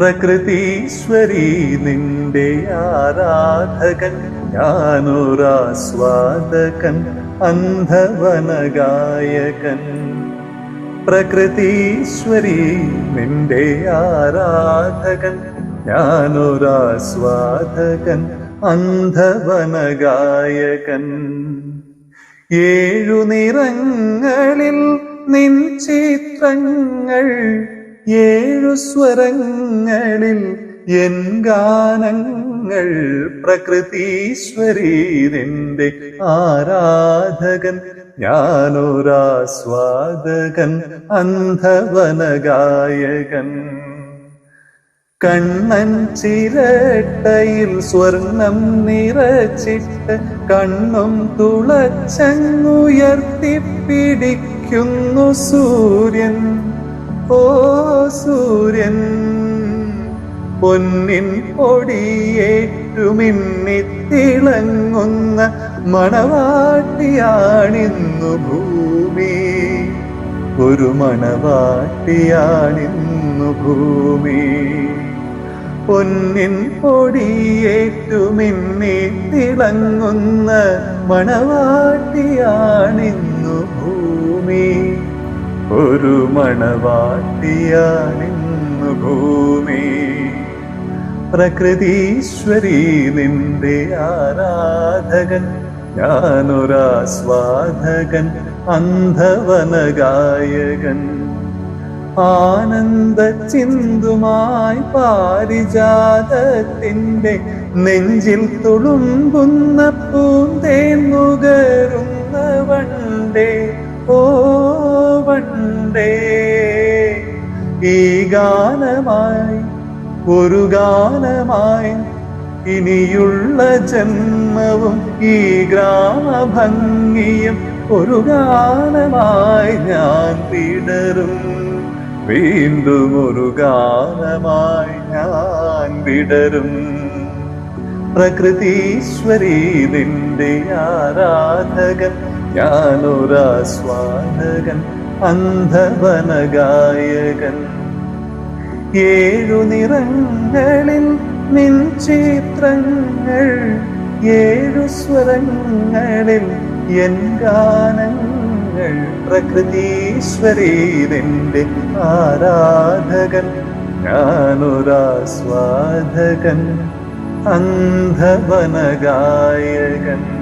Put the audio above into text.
പ്രകൃതീശ്വരി നിന്റെ ആരാധകൻ ഞാനൊരാസ്വാദകൻ അന്ധവനഗായകൻ. പ്രകൃതീശ്വരി നിന്റെ ആരാധകൻ ഞാനൊരാസ്വാദകൻ അന്ധവനഗായകൻ. ഏഴു നിറങ്ങളിൽ നിൻ ചിത്രങ്ങൾ ഏഴു സ്വരങ്ങളിൽ എൻ ഗാനങ്ങൾ പ്രകൃതീശ്വരി നിന്റെ ആരാധകൻ ഞാനൊരാസ്വാദകൻ അന്ധവനഗായകൻ. കണ്ണൻ ചിരട്ടയിൽ സ്വർണം നിറച്ചിട്ട് കണ്ണും തുളച്ചങ്ങുയർത്തിപ്പിടിക്കുന്നു സൂര്യൻ. ഓ സൂര്യൻ പൊന്നിൻ പൊടിയേറ്റുമിന്നിത്തിളങ്ങുന്ന മണവാട്ടിയാണിന്നു ഭൂമി. ഒരു മണവാട്ടിയാണിന്നു ഭൂമി. പൊന്നിൻ പൊടിയേറ്റുമിന്നി തിളങ്ങുന്ന മണവാട്ടിയാണിന്നു ഭൂമി. ഒരു മണവാട്ടിയാനിന്നു ഭൂമി. പ്രകൃതീശ്വരി നിന്റെ ആരാധകൻ ഞാനൊരാസ്വാധകൻ അന്ധവനഗായകൻ. ആനന്ദ ചിന്തുമായി പാരിജാതത്തിന്റെ നെഞ്ചിൽ തുളുമ്പുന്ന പൂന്തേന്നുകരുന്ന വണ്ടേ. ഓ വണ്ടേ ഈ ഗാനമായി ഒരു ഗാനമായി ഇനിയുള്ള ജന്മവും ഈ ഗ്രാമഭംഗിയും ഒരു ഗാനമായി ഞാൻ വിടരും വീണ്ടും ഒരു ഗാനമായി ഞാൻ വിടരും പ്രകൃതീശ്വരി നിന്റെ ആരാധകൻ ഞാനൊരാസ്വാദകൻ അന്ധവനഗായകൻ. ഏഴു നിറങ്ങളിൽ നിൻ ചിത്രങ്ങൾ ഏഴു സ്വരങ്ങളിൽ എൻ ഗാനങ്ങൾ. പ്രകൃതീശ്വരി നിന്റെ ആരാധകൻ ഞാനൊരാസ്വാദകൻ അന്ധവനഗായകൻ.